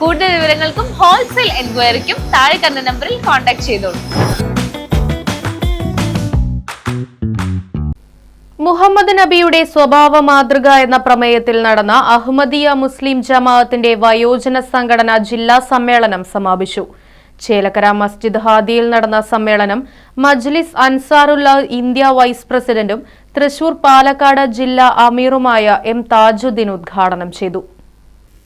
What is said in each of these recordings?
കൂടുതൽ വിവരങ്ങൾക്കും ഹോൾസെയിൽ എൻക്വയറിക്കും താഴെ കണ്ട നമ്പറിൽ കോൺടാക്ട് ചെയ്തോളൂ മുഹമ്മദ് നബിയുടെ സ്വഭാവ മാതൃക എന്ന പ്രമേയത്തിൽ നടന്ന അഹമ്മദിയ മുസ്ലിം ജമാഅത്തിന്റെ വയോജന സംഘടന ജില്ലാ സമ്മേളനം സമാപിച്ചു. ചേലക്കര മസ്ജിദ് ഹാദിയിൽ നടന്ന സമ്മേളനം മജ്ലിസ് അൻസാറുല്ല ഇന്ത്യ വൈസ് പ്രസിഡന്റും തൃശൂർ പാലക്കാട് ജില്ലാ അമീറുമായ എം താജുദ്ദീൻ ഉദ്ഘാടനം ചെയ്തു.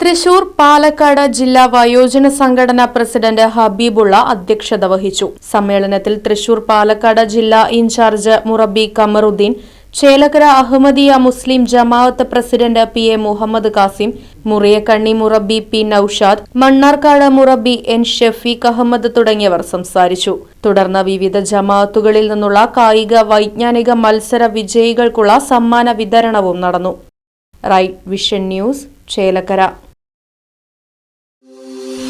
തൃശൂർ പാലക്കാട് ജില്ലാ വയോജന സംഘടന പ്രസിഡന്റ് ഹബീബുള്ള അധ്യക്ഷത വഹിച്ചു. സമ്മേളനത്തിൽ തൃശൂർ പാലക്കാട് ജില്ലാ in charge മുറബി Kamaruddeen Chelakkara Ahmadiyya Muslim Jamaat president P A Muhammad Kasim Muriyakkanni മുറബി P Naushad Mannarkkad മുറബി എൻ ഷഫീഖ് അഹമ്മദ് തുടങ്ങിയവർ സംസാരിച്ചു. തുടർന്ന് വിവിധ ജമാഅത്തുകളിൽ നിന്നുള്ള കായിക വൈജ്ഞാനിക മത്സര വിജയികൾക്കുള്ള സമ്മാന വിതരണവും നടന്നു. Right vision news Chelakkara.